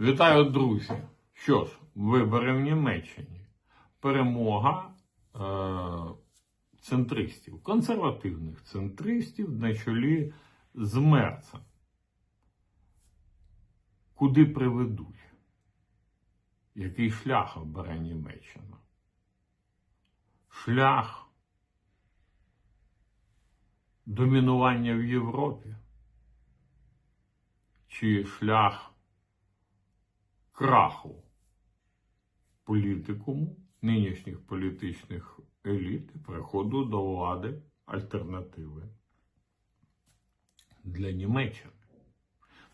Вітаю, друзі! Що ж, вибори в Німеччині. Перемога е- центристів, консервативних центристів на чолі з Мерцем. Куди приведуть? Який шлях обере Німеччина? Шлях домінування в Європі? Чи шлях краху політикуму, нинішніх політичних еліт приходу до влади альтернативи для Німеччини.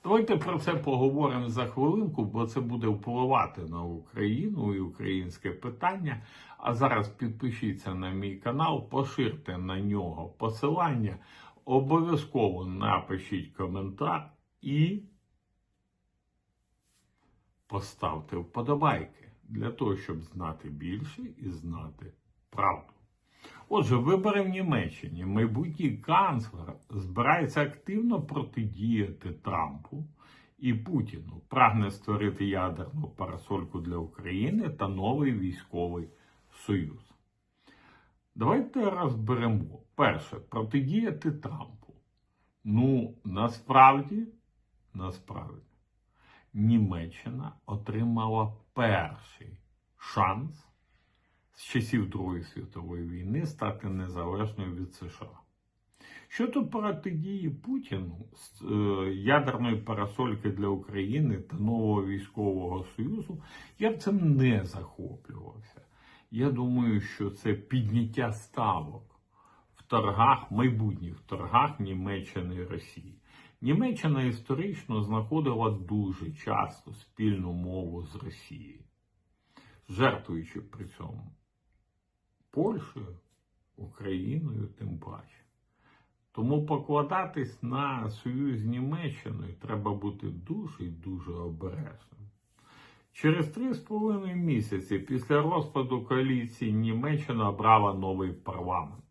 Давайте про це поговоримо за хвилинку, бо це буде впливати на Україну і українське питання. А зараз підпишіться на мій канал, поширте на нього посилання, обов'язково напишіть коментар і поставте вподобайки для того, щоб знати більше і знати правду. Отже, вибори в Німеччині. Майбутній канцлер збирається активно протидіяти Трампу і Путіну, прагне створити ядерну парасольку для України та новий військовий союз. Давайте розберемо. Перше, протидіяти Трампу. Ну, насправді, насправді, Німеччина отримала перший шанс з часів Другої світової війни стати незалежною від США. Щодо протидії Путіну з е, ядерної парасольки для України та нового військового союзу, я б цим не захоплювався. Я думаю, що це підняття ставок в торгах, майбутніх торгах Німеччини і Росії. Німеччина історично знаходила дуже часто спільну мову з Росією, жертвуючи при цьому Польщею, Україною тим паче. Тому покладатись на союз з Німеччиною треба бути дуже і дуже обережним. Через три з половиною місяці після розпаду коаліції Німеччина обрала новий парламент.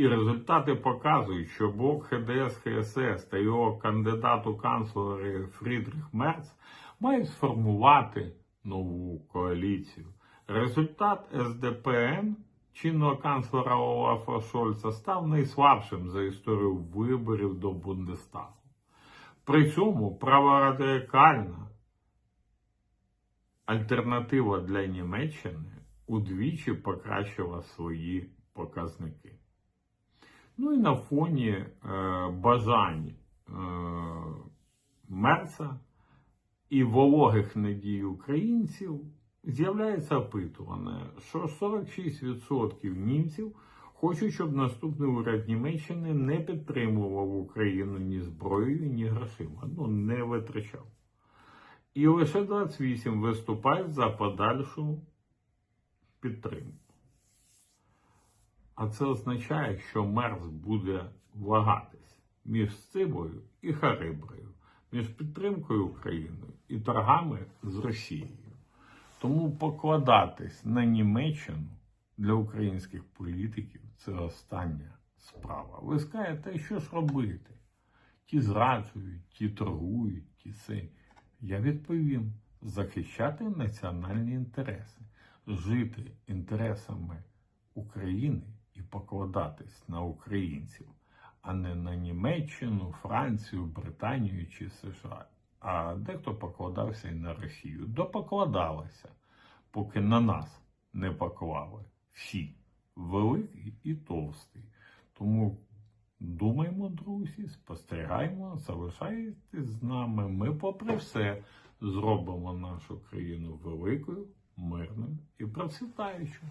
І результати показують, що блок ХДС ХСС та його кандидат у канцлери Фрідрих Мерц мають сформувати нову коаліцію. Результат СДПН чинного канцлера Олафа Шольца став найслабшим за історію виборів до Бундестагу. При цьому праворадикальна альтернатива для Німеччини удвічі покращила свої показники. Ну і на фоні е, бажань е, Мерца і вологих надій українців з'являється опитуване, що 46% німців хочуть, щоб наступний уряд Німеччини не підтримував Україну ні зброєю, ні грошима. Ну, не витрачав. І лише 28 виступають за подальшу підтримку. А це означає, що Мерц буде вагатись між Цибою і Хариброю, між підтримкою України і торгами з Росією. Тому покладатись на Німеччину для українських політиків це остання справа. Ви скажете, що ж робити? Ті зраджують, ті торгують, ті це. Я відповім: захищати національні інтереси, жити інтересами України і покладатись на українців, а не на Німеччину, Францію, Британію чи США. А дехто покладався і на Росію. Допокладалися, поки на нас не поклали всі великий і товстий. Тому думаємо, друзі, спостерігаємо, залишайтесь з нами. Ми, попри все, зробимо нашу країну великою, мирною і процвітаючою.